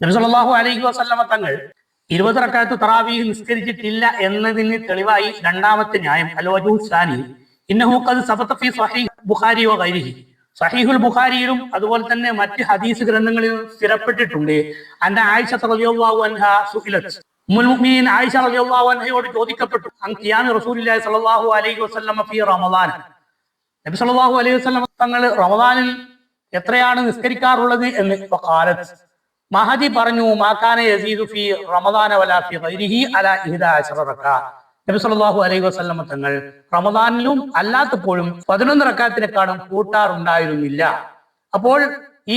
നബി സല്ലല്ലാഹു അലൈഹി വസല്ലമ തങ്ങൾ ഇരുപത് റക്കാത്ത് തറാവീഹ് നിസ്കരിച്ചിട്ടില്ല എന്നതിന് തെളിവായി രണ്ടാമത്തെ ന്യായം അലോജു സാനി ഇന്നഹു ഖദ് സബത ഫീ സ്വഹീഹ് ബുഖാരി വ ഗൈരിഹി. സഹീഹുൽ ബുഖാരിയിലും അതുപോലെ തന്നെ മറ്റ് ഹദീസ് ഗ്രന്ഥങ്ങളിലും സ്ഥിരപ്പെട്ടിട്ടുണ്ട്. അന്റെ ആയിഷ റളിയല്ലാഹു അൻഹ സുഹിലത്ത്. മുഅ്മിനീൻ ആയിഷ റളിയല്ലാഹു അൻഹയോട് ചോദിക്കപ്പെട്ടു അൻ ഖിയാമി റസൂലുള്ളാഹി സ്വല്ലല്ലാഹു അലൈഹി വസല്ലമ ഫി റമദാൻ? നബി സല്ലല്ലാഹു അലൈഹി വസല്ലമ തങ്ങൾ റമദാനിൽ എത്രയാണ് നിസ്കരിക്കാറുള്ളത് എന്ന്? കാലത്ത് മഹദി പറഞ്ഞു മാക്കാന യസീദു ഫി റമദാന വലാ അലാ അശറ നബി സല്ലല്ലാഹു അലൈഹി വസല്ലം തങ്ങൾ റമദാനിലും അല്ലാത്തപ്പോഴും പതിനൊന്ന് റക്കാത്തിനെക്കാളും കൂട്ടാറുണ്ടായിരുന്നില്ല. അപ്പോൾ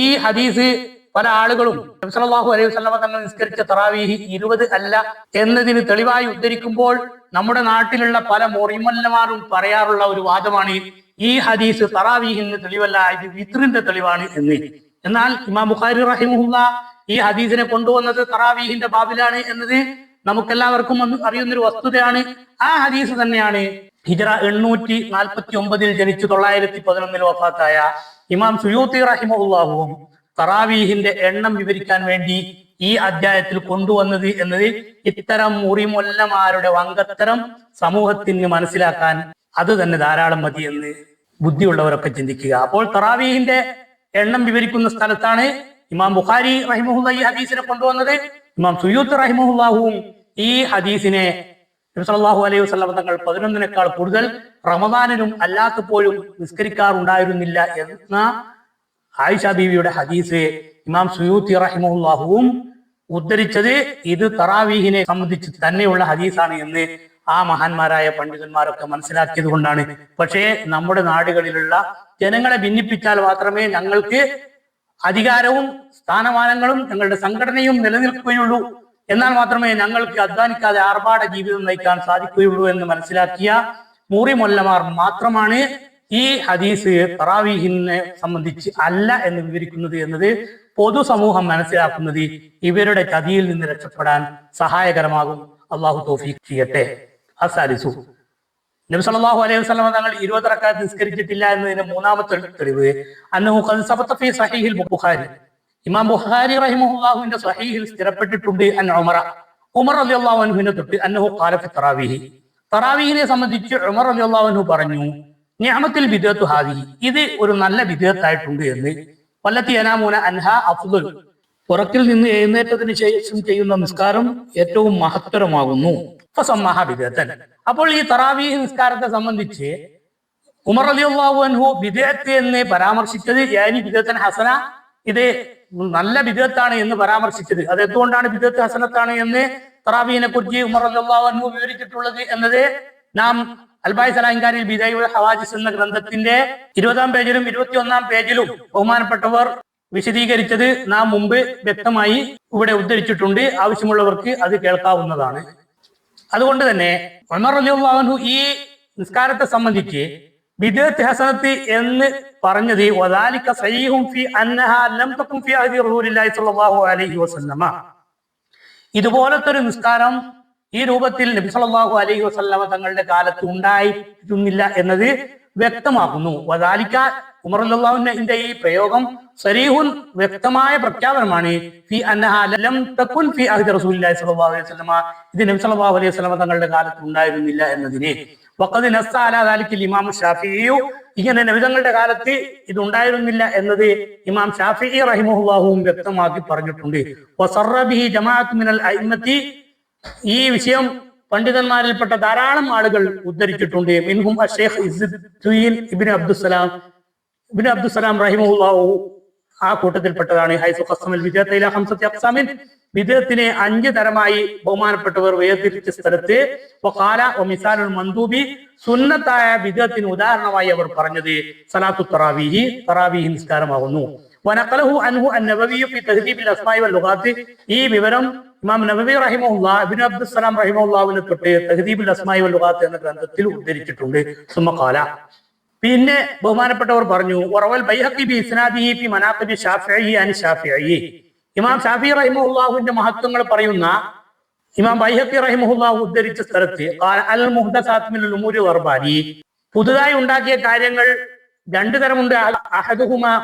ഈ ഹദീസ് പല ആളുകളും നബി സല്ലല്ലാഹു അലൈഹി വസല്ലം തങ്ങൾ നിസ്കരിച്ച തറാവീഹി ഇരുപത് അല്ല എന്നതിന് തെളിവായി ഉദ്ധരിക്കുമ്പോൾ നമ്മുടെ നാട്ടിലുള്ള പല മൊറിമല്ലമാരും പറയാറുള്ള ഒരു വാദമാണ് ഈ ഹദീസ് തറാവീഹിന് തെളിവല്ല ഇത് വിത്രിന്റെ തെളിവാണ് എന്ന്. എന്നാൽ ഇമാം ബുഖാരി റഹിമുല്ല ഈ ഹദീസിനെ കൊണ്ടുവന്നത് തറാവീഹിന്റെ ബാബിലാണ് എന്നത് നമുക്കെല്ലാവർക്കും അറിയുന്നൊരു വസ്തുതയാണ്. ആ ഹദീസ് തന്നെയാണ്. ഹിജറ എണ്ണൂറ്റി നാൽപ്പത്തി ഒമ്പതിൽ ജനിച്ചു തൊള്ളായിരത്തി പതിനൊന്നിൽ വഫാത്തായ ഇമാം സുയൂത്തി റഹിമുല്ലാഹുവും തറാവീഹിന്റെ എണ്ണം വിവരിക്കാൻ വേണ്ടി ഈ അധ്യായത്തിൽ കൊണ്ടുവന്നത് എന്നത് ഇത്തരം മുറിമൊല്ലമാരുടെ വങ്കത്തരം സമൂഹത്തിന് മനസ്സിലാക്കാൻ അത് തന്നെ ധാരാളം മതി എന്ന് ബുദ്ധിയുള്ളവരൊക്കെ ചിന്തിക്കുക. അപ്പോൾ തറാവീഹിന്റെ എണ്ണം വിവരിക്കുന്ന സ്ഥലത്താണ് ഇമാം ബുഖാരി റഹിമുല്ല ഈ ഹദീസിനെ കൊണ്ടുവന്നത്. ഇമാം സുയൂത്ത് റഹിമുല്ലാഹുവും ഈ ഹദീസിനെ നബി അലൈഹി വസല്ലം തങ്ങൾ പതിനൊന്നിനേക്കാൾ കൂടുതൽ റമദാനിനും അല്ലാത്തപ്പോഴും നിസ്കരിക്കാറുണ്ടായിരുന്നില്ല എന്ന ആയിഷ ബീവിയുടെ ഹദീസ് ഇമാം സുയൂത്തി റഹിമുല്ലാഹുവും ഉദ്ധരിച്ചത്. ഇത് തറാവീഹിനെ സംബന്ധിച്ച് തന്നെയുള്ള ഹദീസാണ് എന്ന് ആ മഹാന്മാരായ പണ്ഡിതന്മാരൊക്കെ മനസ്സിലാക്കിയത് കൊണ്ടാണ്. പക്ഷേ നമ്മുടെ നാടുകളിലുള്ള ജനങ്ങളെ ഭിന്നിപ്പിച്ചാൽ മാത്രമേ ഞങ്ങൾക്ക് അധികാരവും സ്ഥാനമാനങ്ങളും ഞങ്ങളുടെ സംഘടനയും നിലനിൽക്കുകയുള്ളൂ. എന്നാൽ മാത്രമേ ഞങ്ങൾക്ക് അധ്വാനിക്കാതെ ആർഭാട ജീവിതം നയിക്കാൻ സാധിക്കുകയുള്ളൂ എന്ന് മനസ്സിലാക്കിയ മൂറി മൊല്ലമാർ മാത്രമാണ് ഈ ഹദീസ് തറാവീഹിനെ സംബന്ധിച്ച് അല്ല എന്ന് വിവരിക്കുന്നത് എന്നത് പൊതുസമൂഹം മനസ്സിലാക്കുന്നത് ഇവരുടെ ചതിയിൽ നിന്ന് രക്ഷപ്പെടാൻ സഹായകരമാകും. അള്ളാഹു തോഫീഖ് ചെയ്യട്ടെ. അസാലിസു നബി സല്ലല്ലാഹു അലൈഹി വസ്ലമ തങ്ങൾ ഇരുപത് റക്കാത്ത് നിസ്കരിച്ചിട്ടില്ല എന്നതിന് മൂന്നാമത്തെ തെളിവ് സഹീഹിൽ ബുഖാരി. ഇമാം ബുഖാരി റഹിമഹുല്ലാഹുവിന്റെ സഹീഹിൽ സ്ഥിരപ്പെട്ടിട്ടുണ്ട് അൻ ഉമറ. ഉമർ അലി അൻഹുവിനെ തൊട്ട് അന്നഹു ഖാല തറാവിഹി. തറാവിഹിനെ സംബന്ധിച്ച് ഉമർ അലി അൻഹു പറഞ്ഞു ഞാമത്തിൽ വിദേത്തു ഹാദി ഇത് ഒരു നല്ല ബിദഅത്തായിട്ടുണ്ട് എന്ന്. വല്ലത്തി അനാമൂന അൻഹ അഫ്ദൽ. പുറക്കിൽ നിന്ന് എഴുന്നേറ്റതിന് ശേഷം ചെയ്യുന്ന നിസ്കാരം ഏറ്റവും മഹത്തരമാകുന്നു. ബിദഅത്തൻ അപ്പോൾ ഈ തറാവി നിസ്കാരത്തെ സംബന്ധിച്ച് ഉമർ അലിയുള്ളാഹു അൻഹു ബിദഅത്ത് എന്ന് പരാമർശിച്ചത് യാനി വിധേയത്തൻ ഹസന. ഇത് നല്ല ബിദഅത്താണ് എന്ന് പരാമർശിച്ചത്. അത് എന്തുകൊണ്ടാണ് ബിദഅത്ത് ഹസനത്താണ് എന്ന് തറാവീനെ കുറിച്ച് ഉമർ അലിയുള്ളാഹു അൻഹു വിവരിച്ചിട്ടുള്ളത് എന്നത് നാം അൽബായ് സലാഹിൻകാരിൽ ബിദായുൽ ഹവാജിസ് എന്ന ഗ്രന്ഥത്തിന്റെ ഇരുപതാം പേജിലും ഇരുപത്തി ഒന്നാം പേജിലും ബഹുമാനപ്പെട്ടവർ വിശദീകരിച്ചത് നാം മുമ്പ് വ്യക്തമായി ഇവിടെ ഉദ്ധരിച്ചിട്ടുണ്ട്. ആവശ്യമുള്ളവർക്ക് അത് കേൾക്കാവുന്നതാണ്. അതുകൊണ്ട് തന്നെ ഉമർ ഈ നിസ്കാരത്തെ സംബന്ധിച്ച് ബിദഅത്ത് ഹസനത്ത് എന്ന് പറഞ്ഞത് ഇതുപോലത്തെ ഒരു നിസ്കാരം ഈ രൂപത്തിൽ നബി സല്ലല്ലാഹു അലൈഹി വസല്ലമ തങ്ങളുടെ കാലത്ത് ഉണ്ടായിരുന്നില്ല എന്നത് വ്യക്തമാക്കുന്നു വദാലിക്ക ഉമർ റളിയല്ലാഹുവിന്റെ ഈ പ്രയോഗം സരീഹുൻ വ്യക്തമായ പ്രഖ്യാപനമാണ്. ഫി ഫി അഹദി സ്വല്ലല്ലാഹു അലൈഹി സ്വലമ നബി തങ്ങളുടെ കാലത്ത് ഉണ്ടായിരുന്നില്ല എന്നതിനെ. ഇമാം ഷാഫിയു ഇങ്ങനെ നബിതങ്ങളുടെ കാലത്ത് ഇത് ഉണ്ടായിരുന്നില്ല എന്നത് ഇമാം ഷാഫി റഹിമഹുല്ലാഹുവും വ്യക്തമാക്കി പറഞ്ഞിട്ടുണ്ട്. വസറബിഹി മിനൽ ഈ വിഷയം പണ്ഡിതന്മാരിൽപ്പെട്ട ധാരാളം ആളുകൾ ഉദ്ധരിച്ചിട്ടുണ്ട്. മിൻഹും ഇസ്ദുദ്ദീൻ ഇബ്നു അബ്ദുസലാം ഇബ്നു അബ്ദുസലാം റഹിമഹുല്ലാഹു ആ കൂട്ടത്തിൽപ്പെട്ടതാണ്. ഹൈസു ഖസ്മൽ വിജയത്തെ ഇലാ ഹംസത്തി അഖ്സാമിൻ വിജയത്തിനെ അഞ്ച് തരമായി ബഹുമാനപ്പെട്ടവർ വേർതിരിച്ച സ്ഥലത്ത് വഖാല വ മിസാലുൽ മന്ദൂബി സുന്നത്തായ വിജയത്തിന് ഉദാഹരണമായി അവർ പറഞ്ഞത്. സലാത്തു തറാവീഹി തറാവീഹി നിസ്കാരമാകുന്നു. വനഖലഹു അൻഹു അൻ-നബവി ഫി തഹ്ദീബിൽ അസ്മായി വൽ ലുഗാത്ത്. ഈ വിവരം ഇമാം നബവി റഹിമഹുല്ലാ ഇബ്നു അബ്ദുസ്സലാം റഹിമുല്ലാവിനെ തൊട്ട് തഹ്ദീബിൽ അസ്മായി വൽ ലുഗാത്ത് എന്ന ഗ്രന്ഥത്തിൽ ഉദ്ധരിച്ചിട്ടുണ്ട്. സുമ്മ ഖാല. പിന്നെ ബഹുമാനപ്പെട്ടവർ പറഞ്ഞു ഉറവൽ ബൈഹഖി ബി ഇസ്നാദിഹി ഫി മനാഖിബി ഷാഫിഈ അൻ ഷാഫിഈ ഇമാം ഷാഫി റഹിമുല്ലാഹുവിന്റെ മഹത്വങ്ങൾ പറയുന്ന ഇമാം ബൈഹക്കി റഹിമുല്ലാഹു ഉദ്ധരിച്ച സ്ഥലത്ത് പുതുതായി ഉണ്ടാക്കിയ കാര്യങ്ങൾ രണ്ടു തരമുണ്ട്.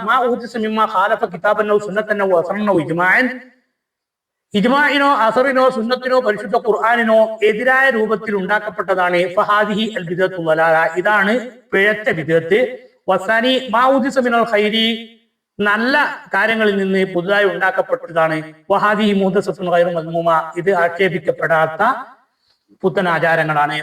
മാ ഖാലഫ ഇജ്മാഇനോ അസറിനോ സുന്നത്തിനോ പരിശുദ്ധ ഖുർആാനിനോ എതിരായ രൂപത്തിൽ ഉണ്ടാക്കപ്പെട്ടതാണ് ഫഹാദിഹി അൽ ബിദത്തു വലാല. ഇതാണ് പിഴച്ച ബിദത്ത് വസാനി മാഉദിസമിനൽ ഖൈരി നല്ല കാര്യങ്ങളിൽ നിന്ന് പുതുതായി ഉണ്ടാക്കപ്പെട്ടതാണ് വഹാദിഹി മുഹദ്സത്തുൽ ഖൈറു മദ്മൂമ ഇത് ആക്ഷേപിക്കപ്പെടാത്ത പുത്തൻ ആചാരങ്ങളാണ്.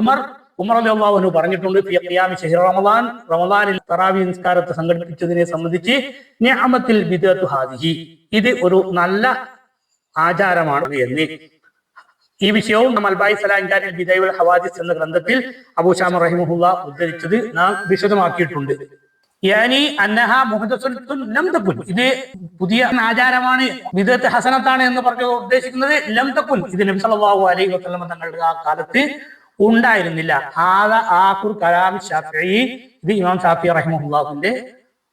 ഉമർ ഉമർ റളിയല്ലാഹു അൻഹു പറഞ്ഞിട്ടുണ്ട് ഫി ഖിയാമി ശഹ്ർ റമദാൻ റമദാനിൽ തറാവി നിസ്കാരത്തെ സംഘടിപ്പിച്ചതിനെ സംബന്ധിച്ച് നിഅമത്തിൽ ബിദഅത്തു ഹാദിഹി. ഇത് ഒരു നല്ല ആചാരമാണ് എന്ന്. ഈ വിഷയവും നമ്മൾ അൽബായി സലാൻകാരിൽ ബിദൈവൽ ഹവാദിസ് എന്ന ഗ്രന്ഥത്തിൽ അബൂഷാമ റഹിമുല്ല ഉദ്ധരിച്ചത് നാം വിശദമാക്കിയിട്ടുണ്ട്. ഇത് പുതിയ ആചാരമാണ് വിദത്ത് ഹസനത്താണ് എന്ന് പറഞ്ഞു ഉദ്ദേശിക്കുന്നത്. ലം തക്കുൻ ഇത് നബി സല്ലല്ലാഹു അലൈഹി വസല്ലം തങ്ങളുടെ ആ കാലത്ത് ഉണ്ടായിരുന്നില്ല. ആദ ആഖുർ കലാം ഷാഫി ഇത് ഇമാം ഷാഫി റഹിമഹുല്ലാഹുവിന്റെ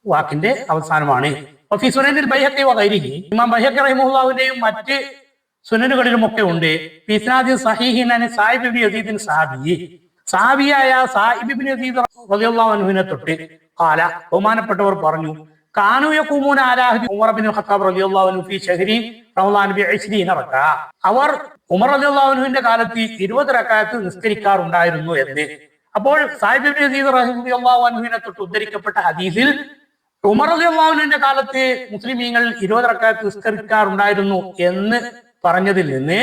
വാക്കിന്റെ അവസാനമാണ്. വഫി സുനനിൽ ബൈഹക്കി വൈരിഹി ഇമാം ബൈഹക്കി റഹിമുള്ളാഹുവിന്റെയും മറ്റ് സുനനുകളിലും ഒക്കെ ഉണ്ട് ഫിസ്നാദി സഹീഹിനെ സാഹിബ് ഇബ്നു യസീദിൻ സാബി സാബിയായ സാഹിബ് ഇബ്നു യസീദ് റളിയല്ലാഹു അൻഹുവിനെ തൊട്ട് കാല ബഹുമാനപ്പെട്ടവർ പറഞ്ഞു കാനു യഖൂമൂന അലാഹി ഉമർ ബിൻ ഖത്താബ് റളിയല്ലാഹു അൻഹു ഫി ഷഹരി റമളാൻ ബി 20 റക്ക അവർ ഉമർ റളിയല്ലാഹു അൻഹുന്റെ കാലത്ത് 20 റകഅത്ത് നിസ്കരിക്കാറുണ്ടായിരുന്നു എന്ന്. അപ്പോൾ സായിബ് ഇബ്നു യസീദ് റളിയല്ലാഹു അൻഹുവിനെ തൊട്ട് ഉദ്ധരിക്കപ്പെട്ട ഹദീസിൽ ഉമർ അള്ളാഹുലിന്റെ കാലത്ത് മുസ്ലിമീങ്ങൾ ഇരുപത് റക്കാത്ത് നിസ്കരിക്കാറുണ്ടായിരുന്നു എന്ന് പറഞ്ഞതിൽ നിന്ന്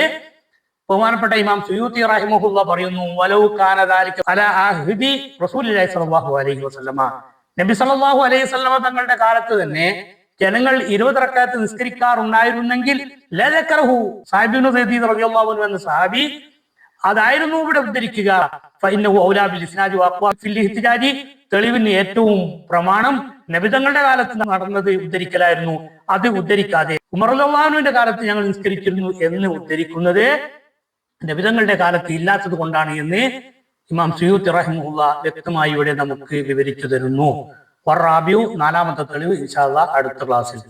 ബഹുമാനപ്പെട്ട ഇമാം സുയൂത്തി റഹിമഹുല്ല പറയുന്നു വലൗ കാന ദാലിക അല ആഹ്ദി റസൂലുള്ളാഹി സ്വല്ലല്ലാഹു അലൈഹി വസല്ലമ. നബി സല്ലാഹു അലൈഹി വസല്ലമ തങ്ങളുടെ കാലത്ത് തന്നെ ജനങ്ങൾ ഇരുപത് റക്കാത്ത് നിസ്കരിക്കാറുണ്ടായിരുന്നെങ്കിൽ ലലക്കറഹു സാഹിബിനു സൈദീദ് അൻഹു എന്ന സഹാബി അതായിരുന്നു ഇവിടെ ഉദ്ധരിക്കുക. തെളിവിന് ഏറ്റവും പ്രമാണം നബിതങ്ങളുടെ കാലത്ത് നടന്നത് ഉദ്ധരിക്കലായിരുന്നു. അത് ഉദ്ധരിക്കാതെ ഉമർലാനുവിന്റെ കാലത്ത് ഞങ്ങൾ നിസ്കരിച്ചിരുന്നു എന്ന് ഉദ്ധരിക്കുന്നത് നബിതങ്ങളുടെ കാലത്ത് ഇല്ലാത്തത് കൊണ്ടാണ് എന്ന് ഇമാം സുയൂത്ത് റഹിമുള്ള വ്യക്തമായി ഇവിടെ നമുക്ക് വിവരിച്ചു തരുന്നു. വറാബിയു നാലാമത്തെ തെളിവ് ഇൻഷാല്ല അടുത്ത ക്ലാസ്സിൽ.